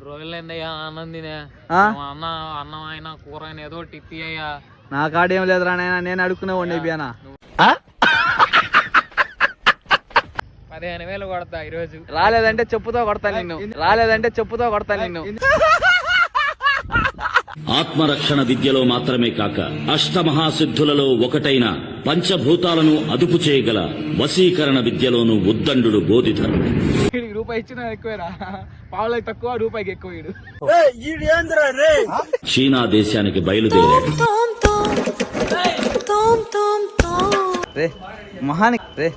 మూడు రోజులైందయ్యా ఆనందినే. ఆ? అన్న అన్నం అయినా కూర అయినా ఏదో టిప్పి అయ్యా. నా కాడేం లేదురా నాయన నేను అడుక్కునే వాడిని అయిపోయానా పదిహేను వేలు కొడతా ఈరోజు. రాలేదంటే చెప్పుతో కొడతా నిన్ను. రాలేదంటే చెప్పుతో కొడతా నిన్ను. ఆత్మరక్షణ విద్యలో మాత్రమే కాక అష్టమహాసిద్ధులలో ఒకటైన పంచభూతాలను అదుపు చేయగల వశీకరణ విద్యలోను ఉద్దండు బోధిధరుడు. వీడికి రూపాయి ఇచ్చిన ఎక్కువేరా. పావులకి తక్కువ రూపాయికి ఎక్కువ వీడు చీనా దేశానికి బయలుదేరాడు. రే మహానికి రే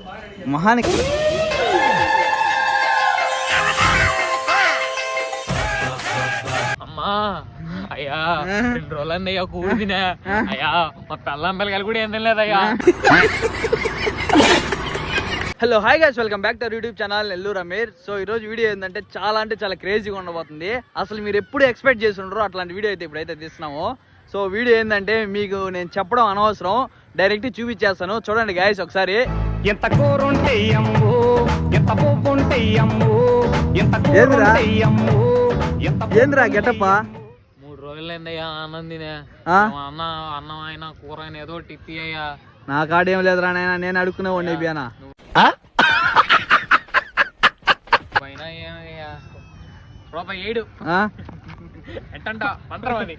మహానికి. అమ్మా అయ్యా రెండు రోజులైంది అయ్యా కూడి తినే అయ్యా మా పెళ్ళం పిల్లకాయలు కూడా ఏం తినలేదయ్యా. Hello hi guys welcome back to YouTube channel Nellore Amir so ఈ రోజు వీడియో ఏంటంటే చాలా అంటే చాలా క్రేజీగా ఉండబోతుంది. అసలు మీరు ఎప్పుడు ఎక్స్పెక్ట్ చేసి ఉండరు అట్లాంటి వీడియో అయితే ఇప్పుడైతే తీస్తున్నాము. సో వీడియో ఏంటంటే మీకు నేను చెప్పడం అనవసరం. డైరెక్ట్ చూపించేస్తాను. చూడండి గాయస్ ఒకసారి. ఎంత కూరుంటే అమ్ము ఎంత పువ్వుంటే అమ్ము ఎంత ఏందిరా? కూరుంటే అమ్ము ఎంత ఏందిరా గెటప్ప? మూడు రోజులైందయ్యా ఆనందినే? అన్న అన్నం అయినా కూర అయినా ఏదో టిప్పి అయ్యా. నా కాడేం లేదురా నాయన నేను అడుక్కునే వాడిని అయిపోయానా పైన ఏమయ్యా రూపాయి ఏడు. ఆ? ఎట్టంట? పంటరం అది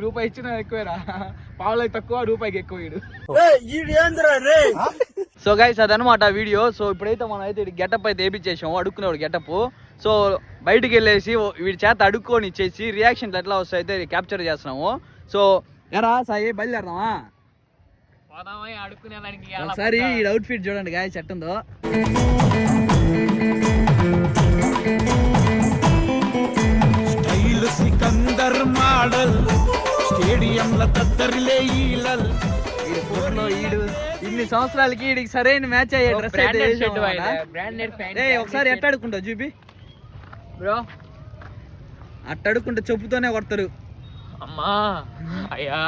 రూపాయి ఇచ్చిన ఎక్కువేరా. పావులకి తక్కువ రూపాయికి ఎక్కువ వీడు సో గైస్ అదనమాట వీడియో. సో ఇప్పుడైతే మనం అయితే గెటప్ అయితే వేపించేసాము అడుక్కునేవాడు గెటప్ సో బయటికి వెళ్ళేసి ఓ- వీడి చేత అడుక్కొని ఇచ్చేసి రియాక్షన్ ఎట్లా వస్తాయి అయితే క్యాప్చర్ చేస్తున్నాము. సో ఎరా సాయి బయలుదేరదామా? ఒకసారి? ఈ అవుట్ఫిట్ చూడండి గాయస్ ఎట్టుందో. స్టైల్ సికందర్ మోడల్ స్టేడియంల తత్తరిలే ఈలల్. ఈడు ఇన్ని సంవత్సరాలకి వీడికి సరైన మ్యాచ్ అయ్యే డ్రెస్ అయితే బ్రాండెడ్ వేసాం షర్ట్ అన్నమాట. బ్రాండెడ్ ప్యాంట్ ఏయ్, ఒకసారి ఎట్ట అడుక్కుంటావు చూపి. బ్రో. అట్ట అడుక్కుంటే చెప్పుతోనే కొడతారు. అమ్మా అయ్యా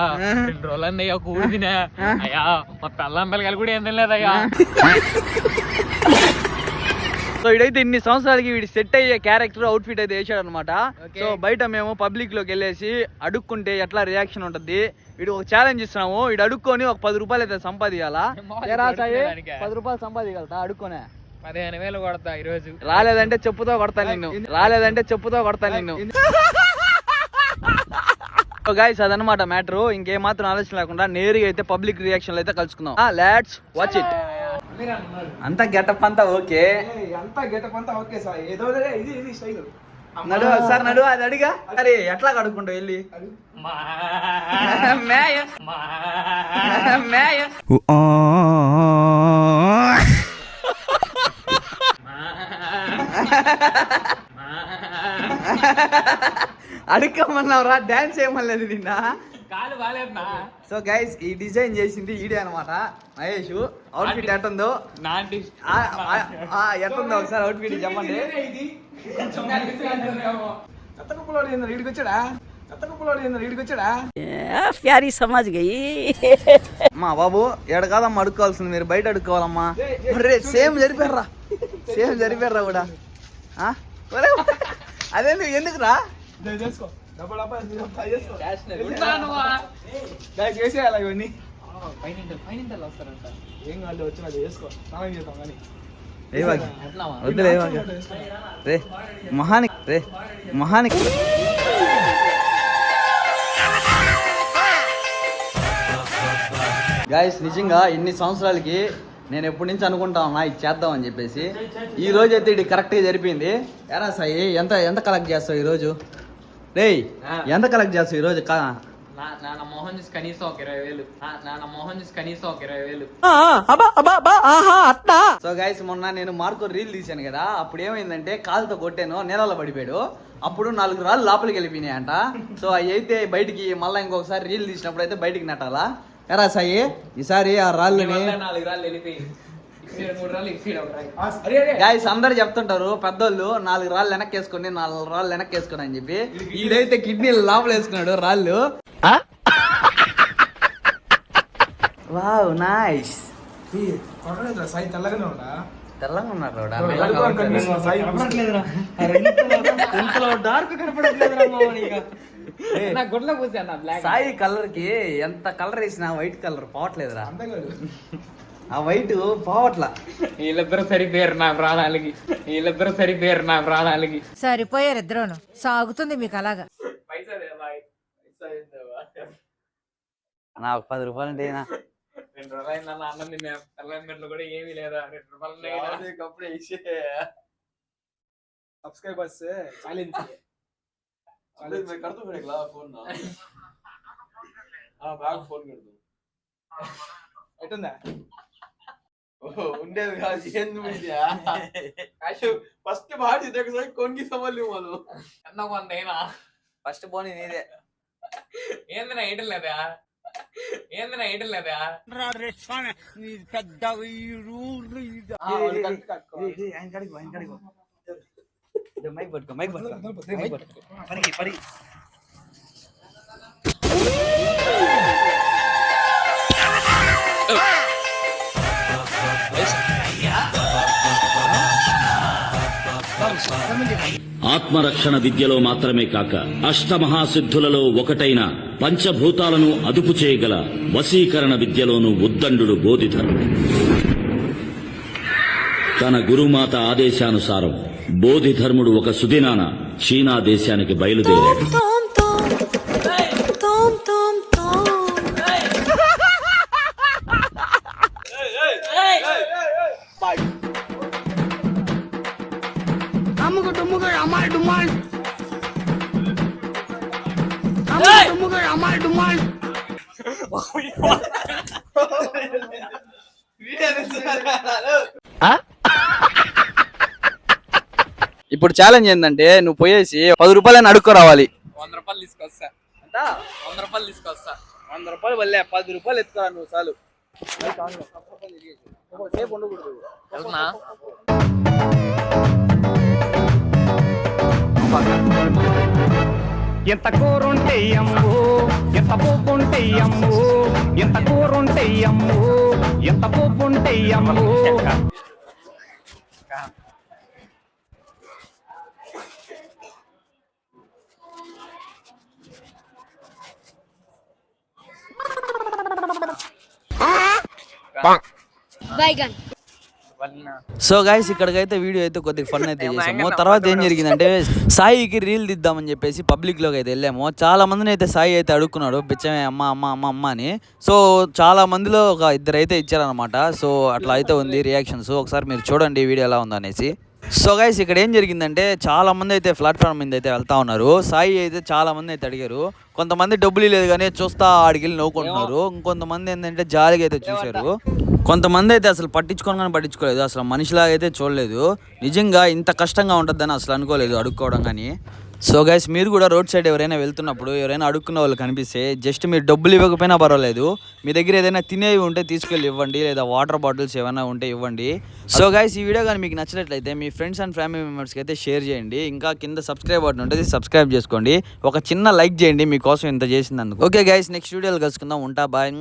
రెండు రోజులైంది అయ్యా కూడి తినే అయ్యా మా పెళ్ళం పిల్లకాయలు కూడా ఏం తినలేదయ్యా సో ఇడైతే ఇన్ని సంవత్సరాలకి వీడి సెట్ అయ్యే క్యారెక్టర్ అవుట్ఫిట్ అయితే వేసాడు అనమాట సో బయట మేము పబ్లిక్లోకి వెళ్ళేసి అడుక్కుంటే ఎట్లా రియాక్షన్ ఉంటది? వీడు ఒక ఛాలెంజ్ ఇస్తున్నాము. వీడు అడుక్కొని ఒక పది రూపాయలు అయితే సంపాదించాలా ఏరా సాయి అడుక్కునేదానికా? పది రూపాయలు సంపాదిగలుగుతా అడుక్కొనే. పదిహేను వేలు కొడతా ఈరోజు. రాలేదంటే చెప్పుతో కొడతా నిన్ను. రాలేదంటే చెప్పుతో కొడతా నిన్ను. గాయస్ అదనమాట మ్యాటర్ ఇంకేమాత్రం ఆలోచన లేకుండా నేరుగా అయితే పబ్లిక్ రియాక్షన్ అయితే కలుసుకుందాం. లెట్స్ వాచ్ ఇట్ అంతా గెటప్ అంతా ఓకే అంతా గెటప్ అంతా ఓకే సార్ ఏదో ఇది ఇది స్టైల్ నడు సార్ నడు అది అడిగా. అరే ఎట్లా కడుక్కుంటావు వెళ్ళి? మేయ. మేయ. అడుక్కమన్నావురా డాన్స్ చేయమనలేదు నిన్న. కాలు సో గైస్ ఈ డిజైన్ చేసింది ఈడే అనమాట మహేష్ ఎట్ ఉందో ఎట్టుందో ఉందో ఒకసారి అవుట్ఫిట్ చెప్పండి. ప్యారీ సమాజ్ మా బాబు ఎడ కాదమ్మా అడుక్కోవాల్సింది? మీరు బయట అడుక్కోవాలమ్మా. రే సేమ్ జరిపారా సేమ్ జరిపారా కూడా. అదే నువ్వు ఎందుకురా? చేసుకో. డబ్బా డబ్బా డబ్బా చేసుకో. ఉంటాను గాయ చేసేయాలి ఇవన్నీ. పైన పైన వస్తారంట. ఏం కాదు వచ్చినా చేసుకో. స్నానం చేద్దాం కానీ. లేవాగి ఎట్లామా వద్దు లేవాగి రే మహానికి రే మహానికి. గాయస్ నిజంగా ఇన్ని సంవత్సరాలకి నేను ఎప్పటి నుంచి అనుకుంటా ఉన్నా ఇది చేద్దాం అని చెప్పేసి. ఈ రోజు అయితే ఇది కరెక్ట్గా జరిపింది. ఎరా సాయి ఎంత ఎంత కలెక్ట్ చేస్తావు ఈ రేయ్ ఎంత కలెక్ట్ చేస్తావు ఈ రోజు కా నా- నాన్న మోహన్ చూసి కనీసం ఒక ఇరవై వేలు. నా- నాన్న మోహన్ చూసి కనీసం ఒక ఇరవై వేలు. సో గైస్ మొన్న నేను మార్కో రీల్ తీశాను కదా. అప్పుడు ఏమైందంటే కాలుతో కొట్టాను నీళ్ళలో పడిపోయాడు. అప్పుడు నాలుగు రాళ్ళు లోపలికి వెళ్ళిపోయినాయి అంట సో అవి అయితే బయటికి మళ్ళీ ఇంకొకసారి రీల్ తీసినప్పుడు అయితే బయటికి నెట్టాలా? ఎరా సాయి ఈసారి ఆ రాళ్ళని మళ్ళా నాలుగు రాళ్ళు వెళ్ళిపోయి గాయస్ అందరు చెప్తుంటారు పెద్దోళ్ళు నాలుగు రాళ్ళు వెనక్కి వేసుకోండి నాలుగు రాళ్ళు వెనక్కి వేసుకోండి అని చెప్పి. ఈడైతే కిడ్నీలు లోపల వేసుకున్నాడు రాళ్ళు. వావ్ నైస్ సాయి తెల్లగానే తెల్లంగా ఉన్నారు సాయి ఇంతలో డార్క్ కనపడట్లేదురా మామ నీకు. ఏ, నా గుడ్లో పూసా నా బ్లాక్ సాయి కలర్కి ఎంత కలర్ వేసినా వైట్ కలర్ పోవట్లేదురా. ఆ వైట్ పోవట్లా వీళ్ళిద్దరూ సరిపోయారు నా ప్రాణాలకి వీళ్ళిద్దరూ సరిపోయారు నా ప్రాణాలకి సరిపోయారు ఇద్దరును సాగుతుంది మీకు అలాగా పైసా నా ఒక పది రూపాయలు అంటే ఏనా? రెండు రోజులు అయింది అన్న అన్నం తిన్నా తెల్లని మెట్లు కూడా ఏమీ లేదా రెండు రూపాయలు ఉన్నాయి కదా. సబ్స్క్రైబర్స్ ఛాలెంజ్ ఛాలెంజ్ मैं कर दूं फिर अगला फोन ना हां बैग फोन कर दूं ఎట్టుందా ఉండేది కాదు. ఏంది ఫస్ట్ బాడీ దగ్గర కొనికి సమల్లి మనం అన్న కొందేనా ఫస్ట్ పోనీ నీదే. ఏంది నా ఐటల్ లేదా? ఏంది నా ఐటల్ లేదా? ఆయన కాడికి పో, ఆయన కాడికి పో. ఇదో మైక్ పట్టుకో మైక్ పట్టుకో. మైక్ పట్టుకో పరిగి పరిగి ఆత్మరక్షణ విద్యలో మాత్రమే కాక అష్టమహాసిద్ధులలో ఒకటైన పంచభూతాలను అదుపు చేయగల వశీకరణ విద్యలోను ఉద్దండు బోధిధర్ముడు తన గురుమాత ఆదేశానుసారం బోధిధర్ముడు ఒక సుదినాన చీనా దేశానికి బయలుదేరాడు. ఇప్పుడు ఛాలెంజ్ ఏంటంటే నువ్వు పోయేసి పది రూపాయలని అడుక్కో రావాలి. వంద రూపాయలు తీసుకొస్తా. వంద రూపాయలు తీసుకొస్తా. వంద రూపాయలు వల్లే పది రూపాయలు ఎత్తుకోరా నువ్వు చాలు. సేపు ఉండకూడదు ఎంత కూరుంటే అమ్ము ఎంత పువ్వుంటే అమ్ము ఎంత కూరుంటే అమ్ము ఎంత పువ్వుంటే అమ్ము. సో గైస్ ఇక్కడికైతే వీడియో అయితే కొద్దిగా ఫన్ అయితే చేసాము. తర్వాత ఏం జరిగిందంటే సాయికి రీల్ దిద్దామని చెప్పేసి పబ్లిక్లోకి అయితే వెళ్ళాము. చాలా మందిని అయితే సాయి అయితే అడుక్కున్నాడు బిచ్చమే అమ్మ అమ్మ అమ్మ అమ్మ అని. సో చాలా మందిలో ఒక ఇద్దరు అయితే ఇచ్చారనమాట సో అట్లా అయితే ఉంది రియాక్షన్స్ ఒకసారి మీరు చూడండి ఈ వీడియో ఎలా ఉందో అనేసి. సో గైస్ ఇక్కడ ఏం జరిగిందంటే చాలా మంది అయితే ప్లాట్ఫామ్ మీద అయితే వెళ్తా ఉన్నారు. సాయి అయితే చాలా మంది అయితే అడిగారు. కొంతమంది డబ్బులు లేదు కానీ చూస్తా ఆడికి వెళ్ళి నవ్వుకుంటున్నారు ఇంకొంతమంది ఏంటంటే జాలిగా అయితే చూశారు. కొంతమంది అయితే అసలు పట్టించుకొని కానీ పట్టించుకోలేదు. అసలు మనిషిలాగా అయితే చూడలేదు. నిజంగా ఇంత కష్టంగా ఉంటుందని అసలు అనుకోలేదు అడుక్కోవడం కానీ. సో గైస్ మీరు కూడా రోడ్ సైడ్ ఎవరైనా వెళ్తున్నప్పుడు ఎవరైనా అడుక్కున్న వాళ్ళు కనిపిస్తే జస్ట్ మీరు డబ్బులు ఇవ్వకపోయినా పర్వాలేదు. మీ దగ్గర ఏదైనా తినేవి ఉంటే తీసుకెళ్ళి ఇవ్వండి లేదా వాటర్ బాటిల్స్ ఏమైనా ఉంటే ఇవ్వండి. సో గైస్ ఈ వీడియో కానీ మీకు నచ్చినట్లయితే మీ ఫ్రెండ్స్ అండ్ ఫ్యామిలీ మెంబర్స్కి అయితే షేర్ చేయండి. ఇంకా కింద సబ్స్క్రైబ్ బటన్ ఉంటుంది సబ్స్క్రైబ్ చేసుకోండి. ఒక చిన్న లైక్ చేయండి మీకోసం ఇంత చేసినందుకు. ఓకే గైస్ నెక్స్ట్ వీడియోలో కలుసుకుందాం. ఉంటా బాయ్